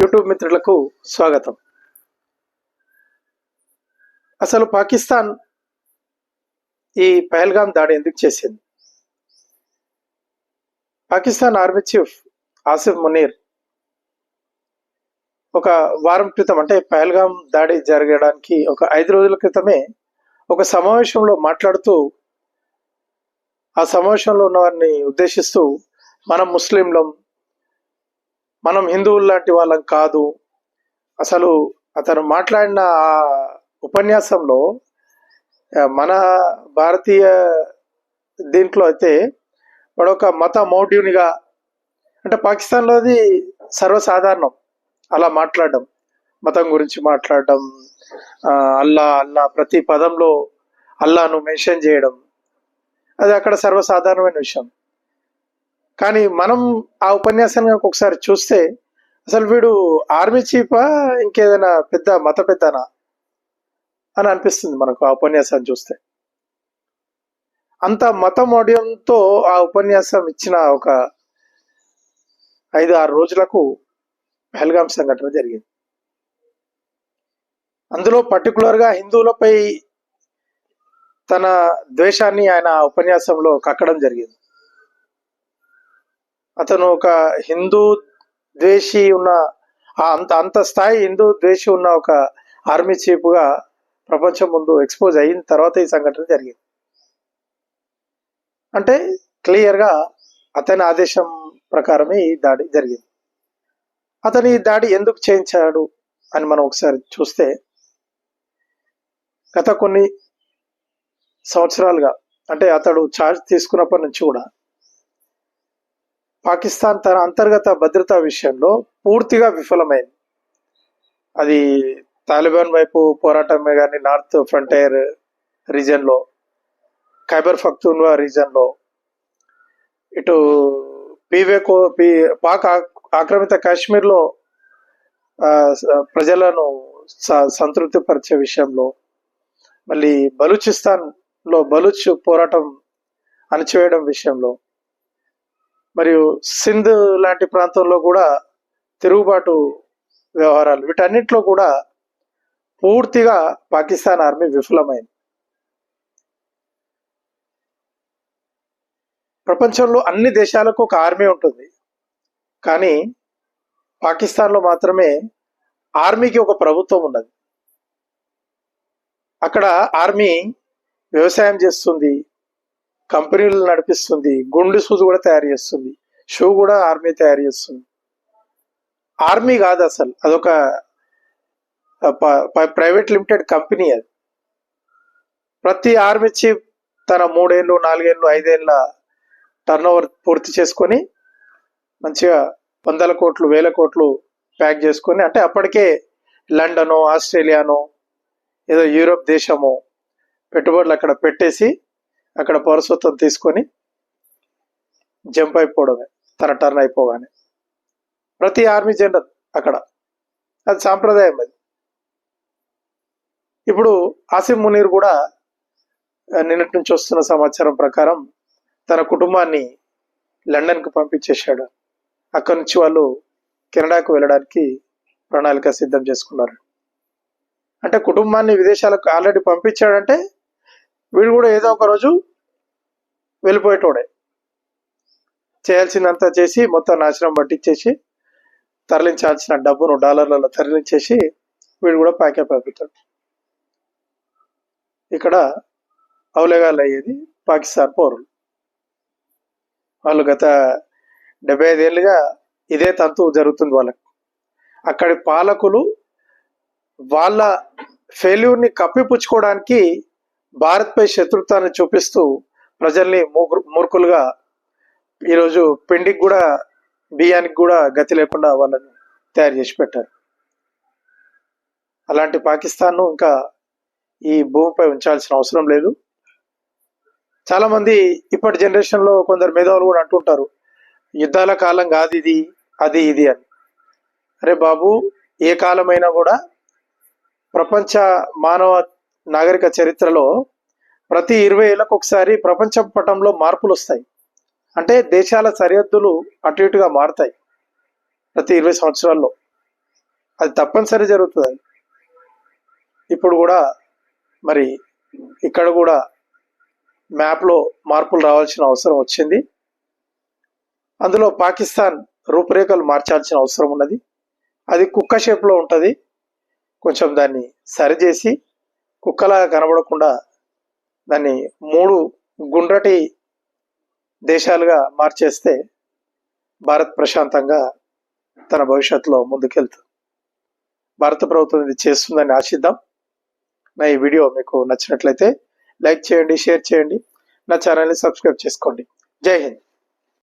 YouTube మిత్రులకు స్వాగతం. అసలు పాకిస్తాన్ ఈ పహల్గాం దాడి ఎందుకు చేసింది? పాకిస్తాన్ ఆర్మీ చీఫ్ ఆసిఫ్ మునీర్ ఒక వారం క్రితం అంటే పహల్గాం దాడి జరగడానికి ఒక ఐదు రోజుల క్రితమే ఒక సమావేశంలో మాట్లాడుతూ ఆ సమావేశంలో ఉన్న వారిని ఉద్దేశిస్తూ మనం ముస్లింలం మనం హిందువులు లాంటి వాళ్ళం కాదు. అసలు అతను మాట్లాడిన ఆ ఉపన్యాసంలో మన భారతీయ దీంట్లో అయితే వాడొక ఒక మత మౌఢ్యునిగా అంటే పాకిస్తాన్లో అది సర్వసాధారణం. అలా మాట్లాడడం మతం గురించి మాట్లాడడం అల్లా అల్లా ప్రతి పదంలో అల్లాను మెన్షన్ చేయడం అది అక్కడ సర్వసాధారణమైన విషయం. కానీ మనం ఆ ఉపన్యాసాన్ని కనుక ఒకసారి చూస్తే అసలు వీడు ఆర్మీ చీఫా ఇంకేదైనా పెద్ద మత పెద్దనా అని అనిపిస్తుంది మనకు ఆ ఉపన్యాసాన్ని చూస్తే. అంత మత మోడ్యంతో ఆ ఉపన్యాసం ఇచ్చిన ఒక ఐదు ఆరు రోజులకు పహల్గాం సంఘటన జరిగింది. అందులో పర్టికులర్గా హిందువులపై తన ద్వేషాన్ని ఆయన ఉపన్యాసంలో కక్కడం జరిగింది. అతను ఒక హిందూ ద్వేషి ఉన్న అంత అంత స్థాయి హిందూ ద్వేషి ఉన్న ఒక ఆర్మీ చీఫ్గా ప్రపంచం ముందు ఎక్స్పోజ్ అయిన తర్వాత ఈ సంఘటన జరిగింది. అంటే క్లియర్గా అతని ఆదేశం ప్రకారమే ఈ దాడి జరిగింది. అతను ఈ దాడి ఎందుకు చేయించాడు అని మనం ఒకసారి చూస్తే గత కొన్ని సంవత్సరాలుగా అంటే అతడు ఛార్జ్ తీసుకున్నప్పటి నుంచి కూడా పాకిస్తాన్ తన అంతర్గత భద్రతా విషయంలో పూర్తిగా విఫలమైంది. అది తాలిబాన్ వైపు పోరాటమే కానీ నార్త్ ఫ్రంటైర్ రీజన్లో ఖైబర్ ఫక్తున్వా రీజన్లో ఇటు పీవేకో పీ పాక్ ఆక్రమిత కాశ్మీర్లో ప్రజలను స- సంతృప్తిపరిచే విషయంలో మళ్ళీ బలూచిస్తాన్లో బలూచ్ పోరాటం అణచివేయడం విషయంలో మరియు సింధ్ లాంటి ప్రాంతంలో కూడా తిరుగుబాటు వ్యవహారాలు. వీటన్నిటిలో కూడా పూర్తిగా పాకిస్తాన్ ఆర్మీ విఫలమైంది. ప్రపంచంలో అన్ని దేశాలకు ఒక ఆర్మీ ఉంటుంది. కానీ పాకిస్తాన్లో మాత్రమే ఆర్మీకి ఒక ప్రభుత్వం ఉన్నది. అక్కడ ఆర్మీ వ్యవసాయం చేస్తుంది. కంపెనీలు నడిపిస్తుంది గుండు సూదు కూడా తయారు చేస్తుంది షూ కూడా ఆర్మీ తయారు చేస్తుంది. ఆర్మీ కాదు అసలు అదొక ప్రైవేట్ లిమిటెడ్ కంపెనీ అది. ప్రతి ఆర్మీ చీఫ్ తన మూడేళ్ళు నాలుగేళ్ళు ఐదేళ్ళ టర్న్ ఓవర్ పూర్తి చేసుకొని మంచిగా వందల కోట్లు వేల కోట్లు ప్యాక్ చేసుకొని అంటే అప్పటికే లండను ఆస్ట్రేలియానో ఏదో యూరోప్ దేశము పెట్టుబడులు అక్కడ పెట్టేసి అక్కడ పౌరసత్వం తీసుకొని జంప్ అయిపోవడమే తన టర్న్ అయిపోగానే. ప్రతి ఆర్మీ జనరల్ అక్కడ. అది సాంప్రదాయం అది. ఇప్పుడు ఆసిమ్ మునీర్ కూడా నిన్నటి నుంచి వస్తున్న సమాచారం ప్రకారం తన కుటుంబాన్ని లండన్కి పంపించేశాడు. అక్కడి నుంచి వాళ్ళు కెనడాకు వెళ్ళడానికి ప్రణాళిక సిద్ధం చేసుకున్నారు. అంటే కుటుంబాన్ని విదేశాలకు ఆల్రెడీ పంపించాడంటే వీడు కూడా ఏదో ఒక రోజు వెళ్ళిపోయేటోడే. చేయాల్సిందంతా చేసి మొత్తం నాశనం పట్టించేసి తరలించాల్సిన డబ్బును డాలర్లలో తరలించేసి వీడు కూడా ప్యాకప్ అయిపోతాడు. ఇక్కడ అవలేగాలు అయ్యేది పాకిస్తాన్ పౌరులు. వాళ్ళు గత డెబ్బై ఐదేళ్ళుగా ఇదే తంతు జరుగుతుంది వాళ్ళకి. అక్కడి పాలకులు వాళ్ళ ఫెయిల్యూర్ని కప్పిపుచ్చుకోవడానికి భారత్పై శత్రుత్వాన్ని చూపిస్తూ ప్రజల్ని మూకు మూర్ఖులుగా ఈరోజు పిండికి కూడా బియ్యానికి కూడా గతి లేకుండా వాళ్ళని తయారు చేసి పెట్టారు. అలాంటి పాకిస్తాన్ను ఇంకా ఈ భూమిపై ఉంచాల్సిన అవసరం లేదు. చాలామంది ఇప్పటి జనరేషన్లో కొందరు మేధావులు కూడా అంటుంటారు యుద్ధాల కాలం కాదు ఇది అది ఇది అని. అరే బాబు ఏ కాలమైనా కూడా ప్రపంచ మానవ నాగరిక చరిత్రలో ప్రతి ఇరవై ఏళ్ళకు ఒకసారి ప్రపంచ పటంలో మార్పులు వస్తాయి. అంటే దేశాల సరిహద్దులు అటు ఇటుగా మారుతాయి ప్రతి ఇరవై సంవత్సరాల్లో. అది తప్పనిసరి జరుగుతుంది. ఇప్పుడు కూడా మరి ఇక్కడ కూడా మ్యాప్లో మార్పులు రావాల్సిన అవసరం వచ్చింది. అందులో పాకిస్తాన్ రూపురేఖలు మార్చాల్సిన అవసరం ఉన్నది. అది కుక్క షేప్లో ఉంటుంది. కొంచెం దాన్ని సరిచేసి కుక్కలాగా కనబడకుండా దాన్ని మూడు గుండ్రటి దేశాలుగా మార్చేస్తే భారత్ ప్రశాంతంగా తన భవిష్యత్తులో ముందుకెళ్తుంది. భారత ప్రభుత్వం ఇది చేస్తుందని ఆశిద్దాం. నా ఈ వీడియో మీకు నచ్చినట్లయితే లైక్ చేయండి షేర్ చేయండి. నా ఛానల్ని సబ్స్క్రైబ్ చేసుకోండి. జై హింద్.